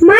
Ma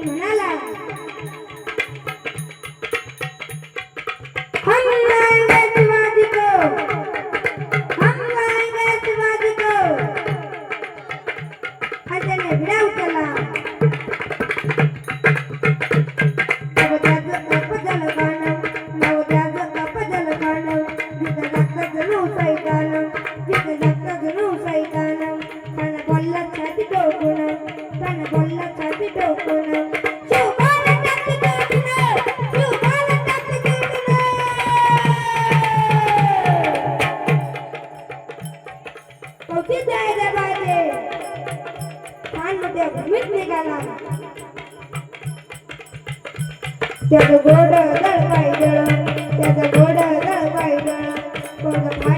你来了 குழந்தை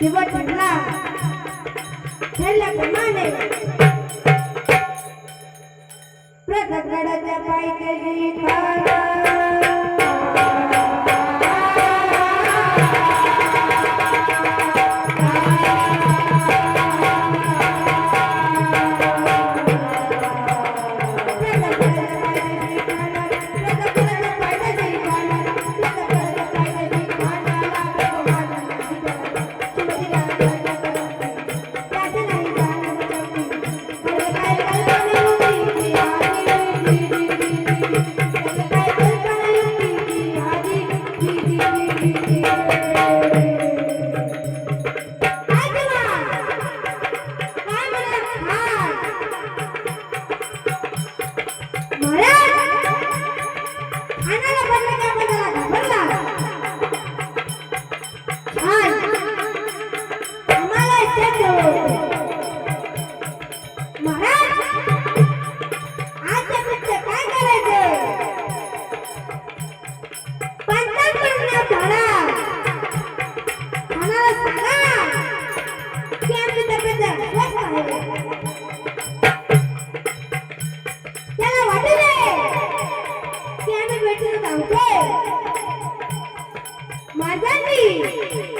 दिवस ठरला ठरल्याप्रमाणे प्रतापगडाच्या पायथ्याशी खाला Thank you.